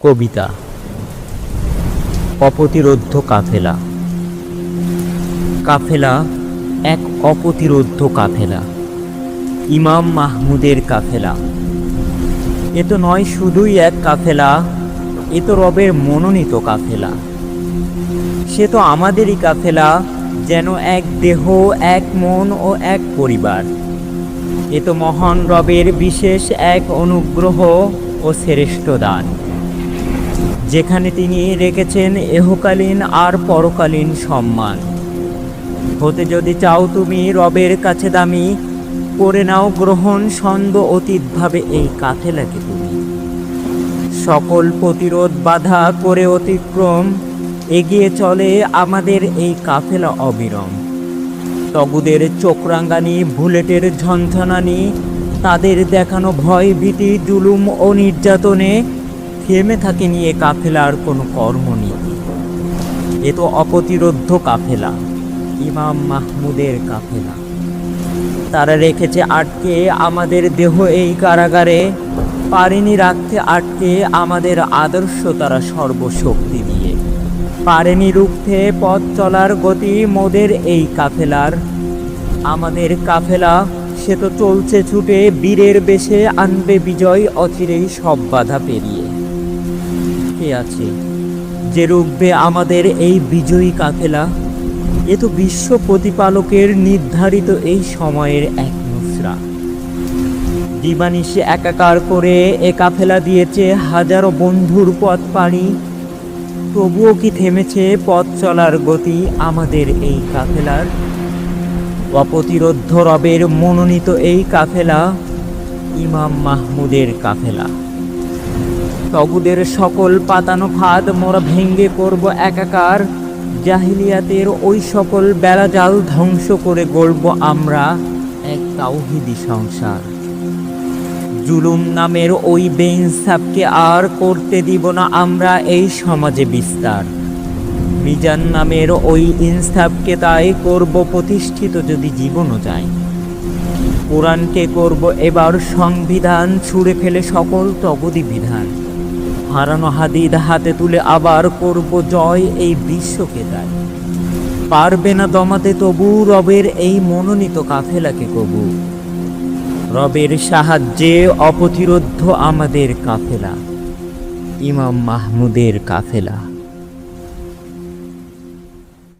কবিতা। অপ্রতিরোধ্য কাফেলা। কাফেলা, এক অপ্রতিরোধ্য কাফেলা। ইমাম মাহমুদের কাফেলা। এ তো নয় শুধুই এক কাফেলা, এ তো রবের মনোনীত কাফেলা। সে তো আমাদেরই কাফেলা, যেন এক দেহ, এক মন ও এক পরিবার। এ তো মহান রবের বিশেষ এক অনুগ্রহ ও শ্রেষ্ঠ দান। যেখানে তিনি রেখেছেন এহকালীন আর পরকালীন সম্মান। হতে যদি চাও তুমি রবের কাছে দামি, করে নাও গ্রহণ ছন্দ অতীতভাবে এই কাফেলাকে তুমি। সকল প্রতিরোধ বাধা করে অতিক্রম, এগিয়ে চলে আমাদের এই কাফেলা অবিরম। তগুদের চোখরাঙ্গানি, বুলেটের ঝনঝনানি, তাদের দেখানো ভয় ভীতি, জুলুম ও নির্যাতনে থেমে থাকে নিয়ে কাফেলার কোনো কর্ম কর্মনীতি এ তো অপ্রতিরোধ্য কাফেলা, ইমাম মাহমুদের কাফেলা। তারা রেখেছে আটকে আমাদের দেহ এই কারাগারে, পারেনি রাখতে আটকে আমাদের আদর্শ তারা সর্বশক্তি দিয়ে। পারেনি রুখতে পথ চলার গতি মোদের এই কাফেলার। আমাদের কাফেলা, সে তো চলছে ছুটে, বীরের বেশে আনবে বিজয়, অচিরেই সব বাধা পেরিয়ে। কে আছে, যে রুখবে আমাদের এই বিজয়ী কাফেলা, এ তো বিশ্ব প্রতিপালকের নির্ধারিত এই সময়ের এক মুসরা দিবানিশে একাকার করে এ কাফেলা দিয়েছে হাজারো বন্ধুর পথ পাড়ি। তবুও কি থেমেছে পথ চলার গতি আমাদের এই কাফেলার? অপ্রতিরোধ্য রবের মনোনীত এই কাফেলা ইমাম মাহমুদের কাফেলা। তগুদের সকল পাতানো ফাঁদ মোরা ভেঙ্গে করব একাকার। জাহিলিয়াতের ওই সকল বেড়াজাল ধ্বংস করে গড়ব আমরা এক তাওহিদি সংসার। জুলুম নামের ওই বেইনসাফকে আর করতে দিব না আমরা এই সমাজে বিস্তার। মিজান নামের ওই ইনসাফকে তাই করব প্রতিষ্ঠিত যদি জীবনও যায়। কোরআনকে করব এবার সংবিধান ছুঁড়ে ফেলে সকল তগদি বিধান। হারানো হাদিদ হাতে তুলে আবার করব জয় এই বিশ্বকে দায় পারবে না দমাতে তবু রবের এই মনোনীত কাফেলাকে কবু। রবের সাহায্যে অপ্রতিরোধ্য আমাদের কাফেলা। ইমাম মাহমুদের কাফেলা।